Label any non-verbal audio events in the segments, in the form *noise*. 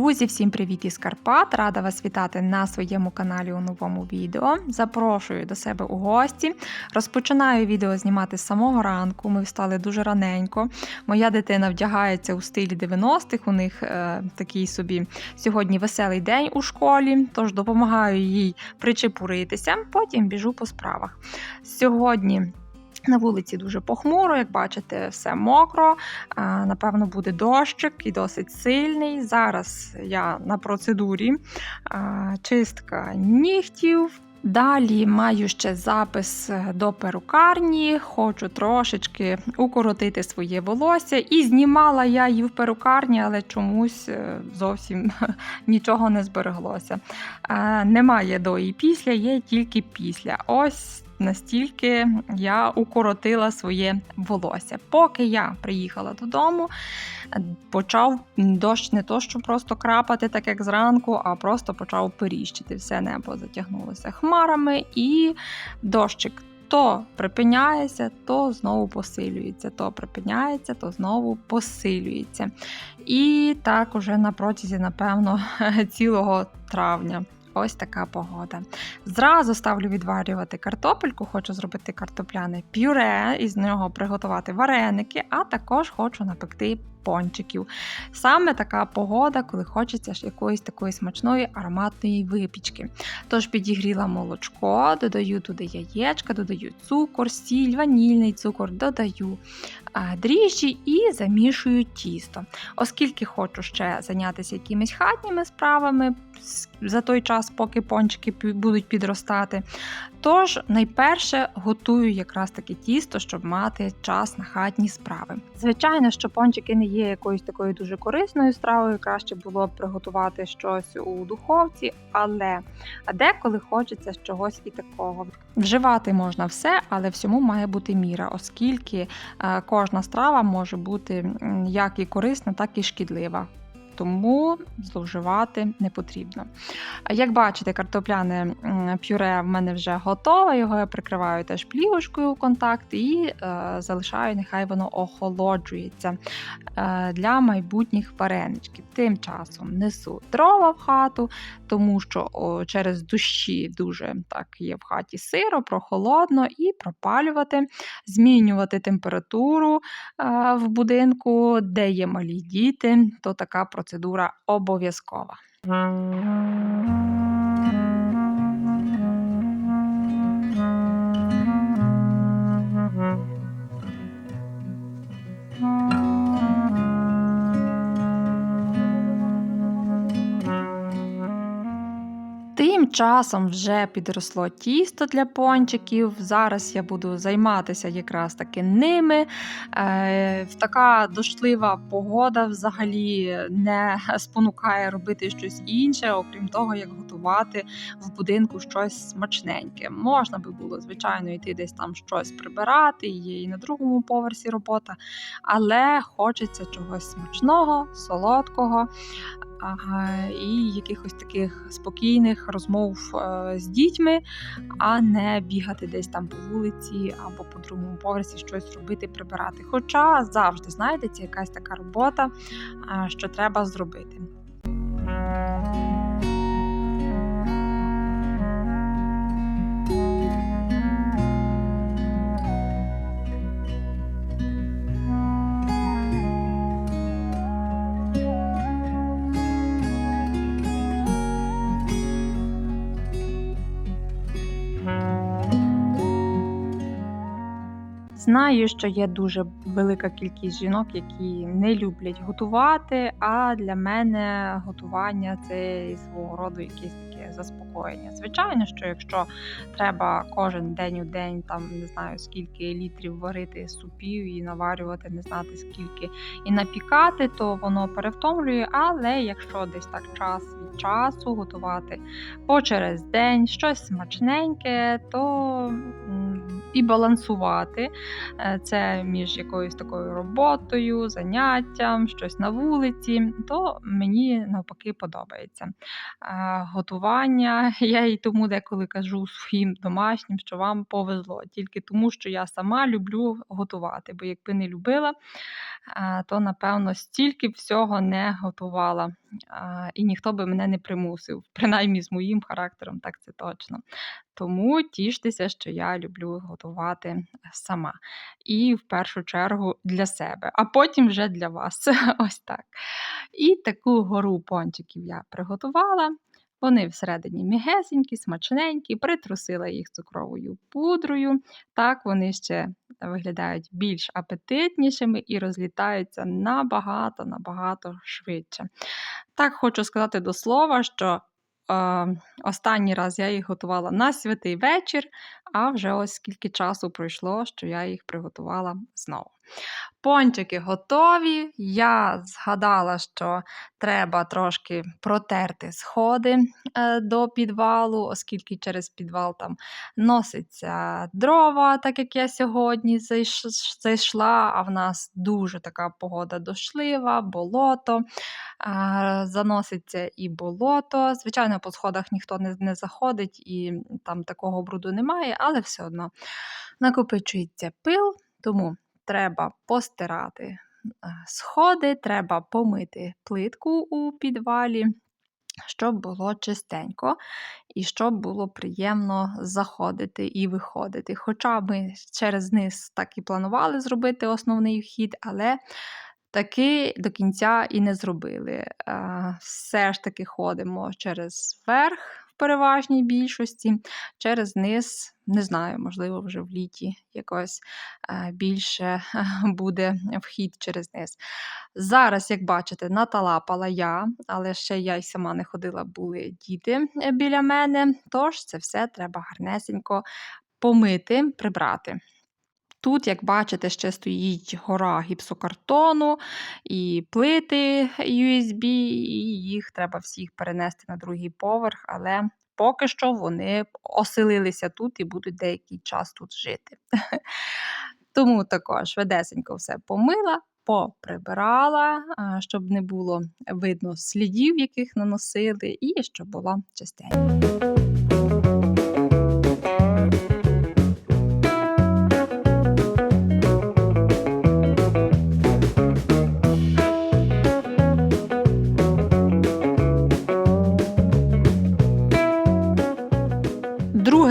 Друзі, всім привіт із Карпат! Рада вас вітати на своєму каналі у новому відео. Запрошую до себе у гості. Розпочинаю відео знімати з самого ранку. Ми встали дуже раненько. Моя дитина вдягається у стилі 90-х. У них е, такий собі сьогодні веселий день у школі, тож допомагаю їй причепуритися, потім біжу по справах. Сьогодні. На вулиці дуже похмуро, як бачите, все мокро. Напевно, буде дощик і досить сильний. Зараз я на процедурі чистка нігтів. Далі маю ще запис до перукарні, хочу трошечки укоротити своє волосся. І знімала я її в перукарні, але чомусь е, зовсім *laughs* нічого не збереглося. Немає до і після, є тільки після. Ось настільки я укоротила своє волосся. Поки я приїхала додому, почав дощ не то, що просто крапати, так як зранку, а просто почав періщити. Все небо затягнулося хмарами, і дощик. То припиняється, то знову посилюється, то припиняється, то знову посилюється. І так уже на протязі, напевно, *laughs* цілого травня. Ось така погода. Зразу ставлю відварювати картопельку, хочу зробити картопляне пюре, із нього приготувати вареники, а також хочу напекти пончиків. Саме така погода, коли хочеться ж якоїсь такої смачної ароматної випічки. Тож підігріла молочко, додаю туди яєчка, додаю цукор, сіль, ванільний цукор, додаю дріжджі і замішую тісто. Оскільки хочу ще зайнятися якимись хатніми справами за той час, поки пончики будуть підростати. Тож, найперше готую якраз таке тісто, щоб мати час на хатні справи. Звичайно, що пончики не є якоюсь такою дуже корисною стравою, краще було б приготувати щось у духовці, але деколи хочеться чогось і такого. Вживати можна все, але всьому має бути міра, оскільки е, кожна страва може бути як і корисна, так і шкідлива тому зловживати не потрібно. Як бачите, картопляне пюре в мене вже готове, його я прикриваю теж плівочкою у контакт і е, залишаю, нехай воно охолоджується е, для майбутніх вареничків. Тим часом несу дрова в хату, тому що о, через дощі дуже так є в хаті сиро, прохолодно, і пропалювати, змінювати температуру е, в будинку, де є малі діти, то така процедура процедура обов'язкова. Часом вже підросло тісто для пончиків. Зараз я буду займатися якраз таки ними. Е, Така дошлива погода взагалі не спонукає робити щось інше, окрім того, як готувати в будинку щось смачненьке. Можна би було, звичайно, йти десь там щось прибирати, є і на другому поверсі робота, але хочеться чогось смачного, солодкого і якихось таких спокійних розмов е, з дітьми, а не бігати десь там по вулиці або по другому поверсі щось робити, прибирати. Хоча завжди знайдеться якась така робота, що треба зробити. Знаю, що є дуже велика кількість жінок, які не люблять готувати. А для мене готування це свого роду якесь таке заспокоєння. Звичайно, що якщо треба кожен день у день, там не знаю скільки літрів варити супів і наварювати, не знати скільки і напікати, то воно перевтомлює. Але якщо десь так час від часу готувати по через день щось смачненьке, то і балансувати е, це між якоюсь такою роботою, заняттям, щось на вулиці, то мені навпаки подобається. Е, готування *laughs* я і тому деколи кажу своїм домашнім, що вам повезло, тільки тому, що я сама люблю готувати. Бо якби не любила, то напевно стільки всього не готувала. І ніхто би мене не примусив, *laughs* принаймні з моїм характером, так це точно. Тому тіштеся, що я люблю готувати сама. І в першу чергу для себе, а потім вже для вас. *laughs* Ось так. І таку гору пончиків я приготувала. Вони всередині мігесенькі, смачненькі, притрусила їх цукровою пудрою. Так вони ще виглядають більш апетитнішими і розлітаються набагато-набагато швидше. Так, хочу сказати до слова, що е, останній раз я їх готувала на святий вечір, а вже ось скільки часу пройшло, що я їх приготувала знову. Пончики готові. Я згадала, що треба трошки протерти сходи е, до підвалу, оскільки через підвал там носиться дрова, так як я сьогодні зайшла, а в нас дуже така погода дошлива, болото. Заноситься і болото. Звичайно, по сходах ніхто не заходить і там такого бруду немає, але все одно накопичується пил, тому треба постирати е, сходи, треба помити плитку у підвалі, щоб було чистенько і щоб було приємно заходити і виходити. Хоча ми через низ так і планували зробити основний вхід, але таки до кінця і не зробили. Е, все ж таки ходимо через верх переважній більшості. Через низ, не знаю, можливо, вже в літі якось е, більше буде вхід через низ. Зараз, як бачите, наталапала я, але ще я й сама не ходила, були діти е, біля мене. Тож це все треба гарнесенько помити, прибрати. Тут, як бачите, ще стоїть гора гіпсокартону і плити USB, і їх треба всіх перенести на другий поверх, але поки що вони оселилися тут і будуть деякий час тут жити. *laughs* Тому також ведесенько все помила, поприбирала, щоб не було видно слідів, яких наносили, і щоб було чистенько.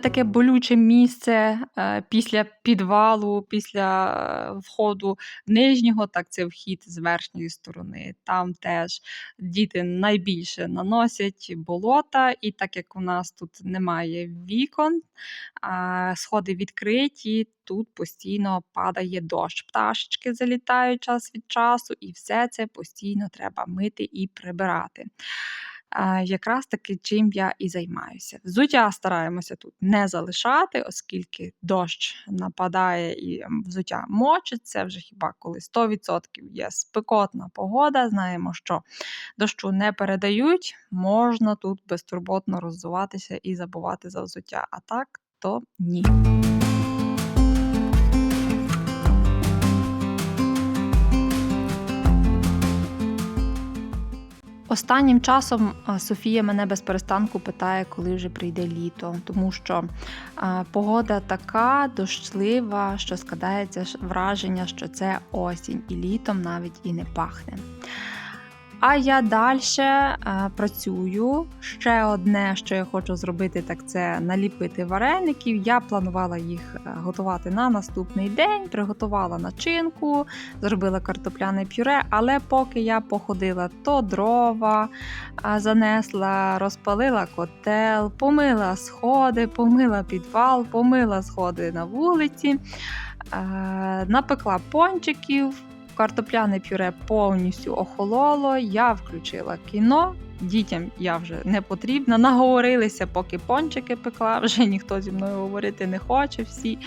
Таке болюче місце е, після підвалу, після е, входу нижнього, так це вхід з верхньої сторони. Там теж діти найбільше наносять болота, і так як у нас тут немає вікон, сходи відкриті, тут постійно падає дощ. Пташечки залітають час від часу, і все це постійно треба мити і прибирати якраз таки чим я і займаюся. Взуття стараємося тут не залишати, оскільки дощ нападає і взуття мочиться вже хіба коли 100% є спекотна погода. Знаємо, що дощу не передають, можна тут безтурботно роззуватися і забувати за взуття. А так, то ні. Останнім часом Софія мене без перестанку питає, коли вже прийде літо, тому що погода така дощлива, що складається враження, що це осінь, і літом навіть і не пахне. А я далі е, працюю. Ще одне, що я хочу зробити, так це наліпити вареників. Я планувала їх е, готувати на наступний день, приготувала начинку, зробила картопляне пюре, але поки я походила, то дрова е, занесла, розпалила котел, помила сходи, помила підвал, помила сходи на вулиці, напекла пончиків картопляне пюре повністю охололо, я включила кіно. Дітям я вже не потрібна. Наговорилися, поки пончики пекла, вже ніхто зі мною говорити не хоче. Всі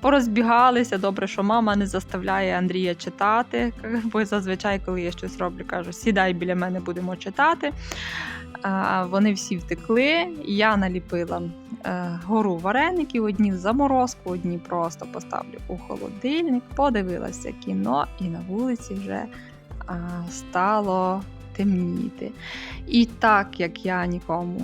порозбігалися. Добре, що мама не заставляє Андрія читати. Бо зазвичай, коли я щось роблю, кажу, сідай біля мене, будемо читати. Вони всі втекли. Я наліпила е, гору вареників, одні в заморозку, одні просто поставлю у холодильник, подивилася кіно, і на вулиці вже стало темніти. І так як я нікому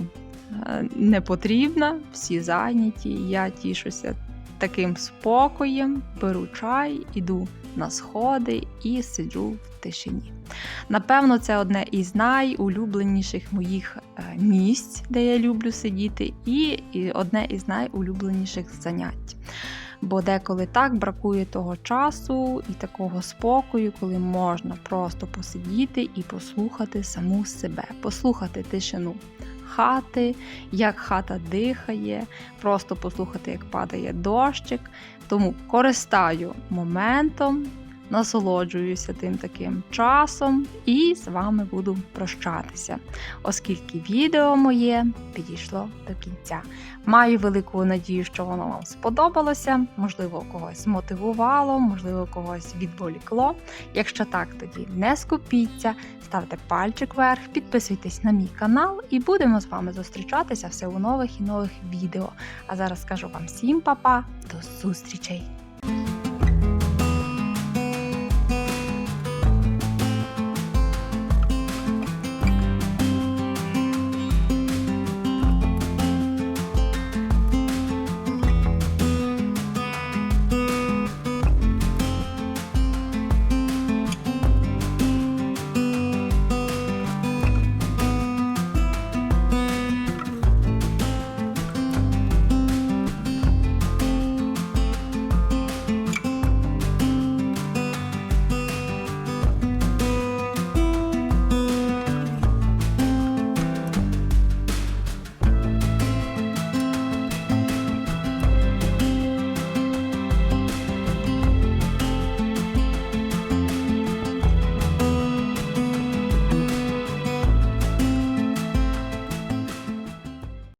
е, не потрібна, всі зайняті. Я тішуся таким спокоєм, беру чай, іду на сходи і сиджу в тишині. Напевно, це одне із найулюбленіших моїх е, місць, де я люблю сидіти, і і одне із найулюбленіших занять. Бо деколи так бракує того часу і такого спокою, коли можна просто посидіти і послухати саму себе, послухати тишину хати, як хата дихає, просто послухати, як падає дощик. Тому користаю моментом, насолоджуюся тим таким часом і з вами буду прощатися, оскільки відео моє підійшло до кінця. Маю велику надію, що воно вам сподобалося, можливо, когось змотивувало, можливо, когось відволікло. Якщо так, тоді не скупіться, ставте пальчик вверх, підписуйтесь на мій канал і будемо з вами зустрічатися все у нових і нових відео. А зараз скажу вам всім па-па, до зустрічей!